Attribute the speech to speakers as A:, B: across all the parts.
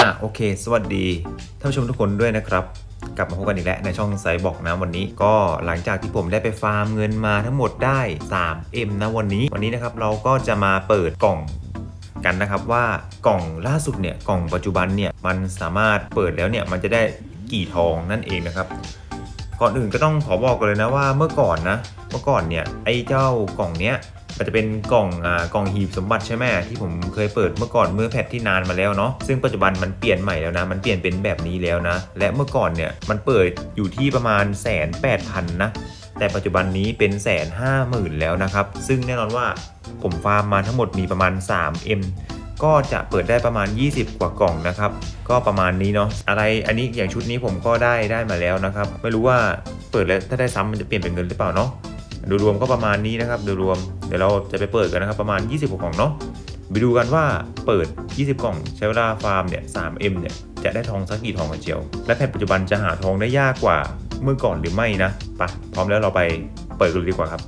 A: อะโอเค สวัสดีท่านผู้ชมทุกคนด้วยนะครับ กลับมาพบกันอีกแล้วในช่องไซบอกนะวันนี้ ก็หลังจากที่ผมได้ไปฟาร์มเงินมาทั้งหมดได้ 3M นะวันนี้ วันนี้นะครับเราก็จะมาเปิดกล่องกันนะครับว่ากล่องล่าสุดเนี่ยกล่องปัจจุบันเนี่ยมันสามารถเปิดแล้วเนี่ยมันจะได้กี่ทองนั่นเองนะครับ ก่อนอื่นก็ต้องขอบอกกันเลยนะว่าเมื่อก่อนนะ เมื่อก่อนเนี่ยไอ้เจ้ากล่องเนี้ย มันจะเป็นกล่องอ่ากล่องหีบสมบัติใช่ไหมที่ผมเคยเปิดเมื่อก่อนเมื่อแพทที่นานมาแล้วเนาะซึ่งปัจจุบันมันเปลี่ยนใหม่แล้วนะ มันเปลี่ยนเป็นแบบนี้แล้วนะ และเมื่อก่อนเนี่ยมันเปิดอยู่ที่ประมาณแสนแปดพันนะแต่ปัจจุบันนี้เป็นแสนห้าหมื่นแล้วนะครับ ซึ่งแน่นอนว่าผมฟาร์มมาทั้งหมดมีประมาณ 3M ก็จะเปิดได้ประมาณ 20 กว่ากล่องนะครับ ก็ประมาณนี้เนาะอะไรอันนี้อย่างชุดนี้ผมก็ได้ได้มาแล้วนะครับ ไม่รู้ว่าเปิดแล้วถ้าได้ซ้ำมันจะเปลี่ยนเป็นเงินหรือเปล่าเนาะ โดยรวมก็ประมาณนี้นะครับโดยรวมเดี๋ยวเราจะไปเปิดกันนะครับประมาณ 20กว่ากล่องเนาะไปดูกันว่าเปิด 20 กล่องใช้เวลาฟาร์มเนี่ย 3M เนี่ยจะได้ทองสักกี่ทองกันเจียว และแพทปัจจุบันจะหาทองได้ยากกว่าเมื่อก่อนหรือไม่นะปะพร้อมแล้วเราไปเปิดกันดีกว่าครับ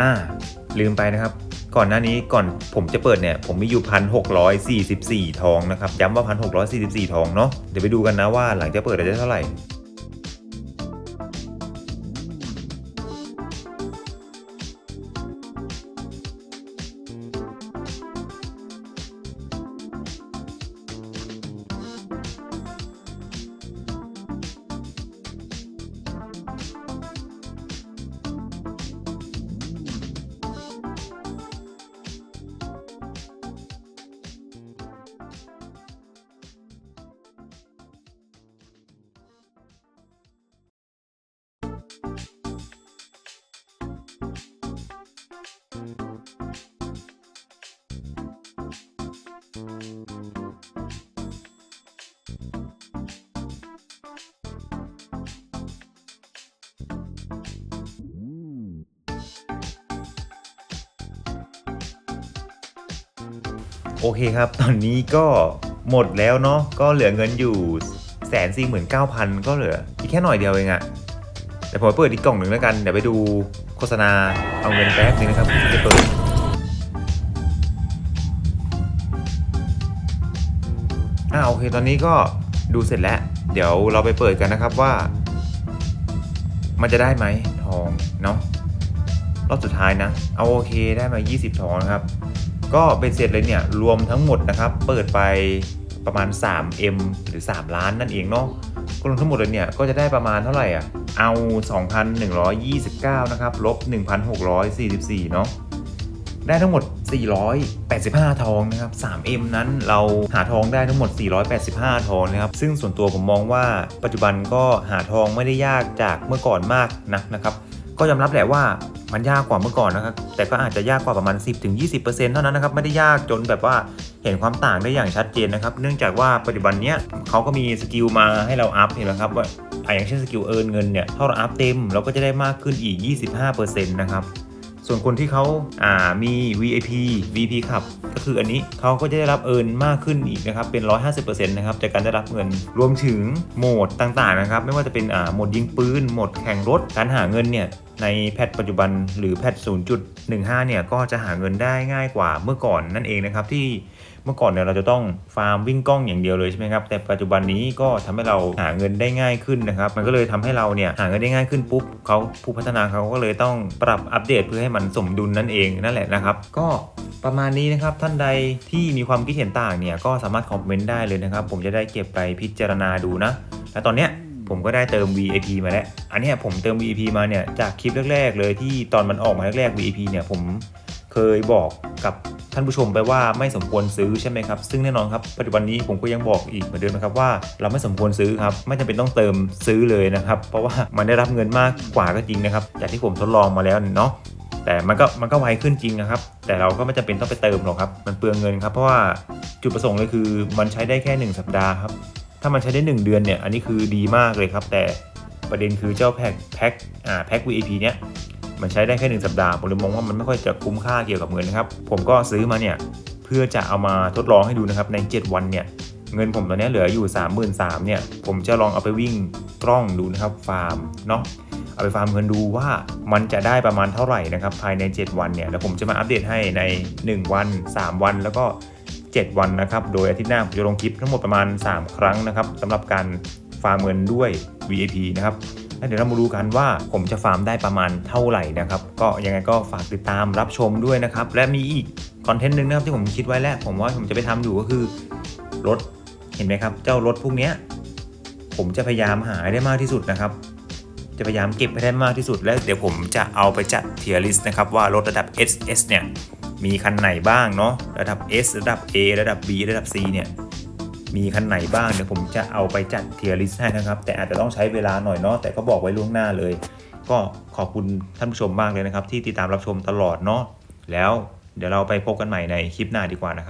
A: อ่าลืมไปนะครับ ก่อนหน้านี้ก่อนผมจะเปิดเนี่ย ผมมีอยู่พันหกร้อยสี่สิบสี่ทองนะครับ ย้ำว่าพันหกร้อยสี่สิบสี่ทองเนาะเดี๋ยวไปดูกันนะว่าหลังจากเปิดจะได้เท่าไหร่ โอเคครับ ตอนนี้ก็หมดแล้วเนาะ ก็เหลือเงินอยู่แสนสี่หมื่นเก้าพันก็เหลือ อีกแค่หน่อยเดียวเองอะแต่ผมเปิดอีกกล่องหนึ่งแล้วกัน เดี๋ยวไปดูโฆษณาเอาเงินแป๊บนึงนะครับจะเปิด อ่าโอเคตอนนี้ก็ดูเสร็จแล้ว เดี๋ยวเราไปเปิดกันนะครับว่า มันจะได้ไหมทองเนาะรอบสุดท้ายนะ เอาโอเคได้มา 20 ทองนะครับ ก็เป็นเสร็จเลยเนี่ยรวมทั้งหมดนะครับ เปิดไปประมาณ 3M หรือ 3 ล้านนั่นเองเนาะก็รวมทั้งหมดเลยเนี่ยก็จะได้ประมาณเท่าไหร่อะ เอา 2,129 นะครับ ลบ 1,644 เนาะได้ทั้งหมด 485 ทองนะครับ 3M นั้นเราหาทองได้ทั้งหมด 485 ทองนะครับ ซึ่งส่วนตัวผมมองว่าปัจจุบันก็หาทองไม่ได้ยากจากเมื่อก่อนมากนักนะครับ ก็ยอมรับแหละว่ามันยากกว่าเมื่อก่อนนะครับ แต่ก็อาจจะยากกว่าประมาณ 10-20%เท่านั้นนะครับ ไม่ได้ยากจนแบบว่าเห็นความต่างได้อย่างชัดเจนนะครับ เนื่องจากว่าปัจจุบันเนี้ยเขาก็มีสกิลมาให้เราอัพเห็นไหมครับว่าอะอย่างเช่นสกิลเอิร์นเงินเนี่ยถ้าเราอัพเต็มเราก็จะได้มากขึ้นอีก 25%นะครับ ส่วนคนที่เขาอ่ามี VIP VP ขับก็คืออันนี้เขาก็จะได้รับเอินมากขึ้นอีกนะครับเป็น 150%นะครับจากการได้รับเงินรวมถึงโหมดต่างๆนะครับไม่ว่าจะเป็นอ่าโหมดยิงปืนโหมดแข่งรถการหาเงินเนี่ย ในแพทปัจจุบันหรือแพทย์0.15 เนี่ยก็จะหาเงินได้ง่ายกว่าเมื่อก่อนนั่นเองนะครับ ที่เมื่อก่อนเนี่ยเราจะต้องฟาร์มวิ่งกล้องอย่างเดียวเลยใช่ไหมครับแต่ปัจจุบันนี้ก็ทำให้เราหาเงินได้ง่ายขึ้นนะครับ มันก็เลยทำให้เราเนี่ยหาเงินได้ง่ายขึ้นปุ๊บเขาผู้พัฒนาเขาก็เลยต้องปรับอัปเดตเพื่อให้มันสมดุลนั่นเองนั่นแหละนะครับ ก็ประมาณนี้นะครับท่านใดที่มีความคิดเห็นต่างเนี่ยก็สามารถคอมเมนต์ได้เลยนะครับ ผมจะได้เก็บไปพิจารณาดูนะและตอนเนี้ย ผมก็ได้เติม VIP มาแล้ว อันนี้ผมเติม VIP มาเนี่ยจากคลิปแรก ๆ เลยที่ตอนมันออกมาแรกๆ VIP เนี่ยผมเคยบอกกับท่านผู้ชมไปว่าไม่สมควรซื้อใช่ไหมครับ ซึ่งแน่นอนครับปัจจุบันนี้ผมก็ยังบอกอีกเหมือนเดิมนะครับว่าเราไม่สมควรซื้อครับไม่จำเป็นต้องเติมซื้อเลยนะครับ เพราะว่ามันได้รับเงินมากกว่าก็จริงนะครับจากที่ผมทดลองมาแล้วเนาะแต่มันก็มันก็ไวขึ้นจริงนะครับ แต่เราก็ไม่จำเป็นต้องไปเติมหรอกครับ มันเปลืองเงินครับเพราะว่าจุดประสงค์เลยคือ มันใช้ได้แค่ 1 สัปดาห์ครับ ถ้ามันใช้ได้ 1 เดือนเนี่ย อันนี้คือดีมากเลยครับ แต่ประเด็นคือเจ้าแพ็คแพ็คอ่าแพ็ค VIP เนี่ยมันใช้ได้แค่ 1 สัปดาห์ ผมเลยมองว่ามันไม่ค่อยจะคุ้มค่าเกี่ยวกับเงินนะครับ ผมก็ซื้อมาเนี่ย เพื่อจะเอามาทดลองให้ดูนะครับ ใน 7 วันเนี่ย เงินผมตอนนี้เหลืออยู่ 3 3 0 0 0เนี่ย ผมจะลองเอาไปวิ่งกล้องดูนะครับ ฟาร์มเนาะ เอาไปฟาร์มเงินดูว่ามันจะได้ประมาณเท่าไหร่นะครับ ภายใน 7 วันเนี่ย แล้วผมจะมาอัปเดตให้ใน 1 วัน 3 วัน แล้วก็ 7 วันนะครับ โดยอาทิตย์หน้าผมจะลงคลิปทั้งหมดประมาณ 3 ครั้งนะครับสำหรับการฟาร์มเงินด้วย VIP นะครับแล้วเดี๋ยวเรามาดูกันว่าผมจะฟาร์มได้ประมาณเท่าไหร่นะครับ ก็ยังไงก็ฝากติดตามรับชมด้วยนะครับ และมีอีกคอนเทนต์หนึ่งนะครับที่ผมคิดไว้แล้ว ผมว่าผมจะไปทำอยู่ก็คือรถเห็นไหมครับ เจ้ารถพวกเนี้ยผมจะพยายามหาได้มากที่สุดนะครับ จะพยายามเก็บให้ได้มากที่สุด และเดี๋ยวผมจะเอาไปจัดเทียร์ลิสต์นะครับว่ารถระดับ SS เนี่ย มีคันไหนบ้างเนาะระดับ S ระดับ A ระดับ B ระดับ C เนี่ยมีคันไหนบ้างเดี๋ยวผมจะเอาไปจัดเทียร์ลิสต์ให้นะครับ แต่อาจจะต้องใช้เวลาหน่อยเนาะแต่ก็บอกไว้ล่วงหน้าเลย ก็ขอบคุณท่านผู้ชมมากเลยนะครับ ที่ติดตามรับชมตลอดเนาะแล้วเดี๋ยวเราไปพบกันใหม่ในคลิปหน้าดีกว่านะครับ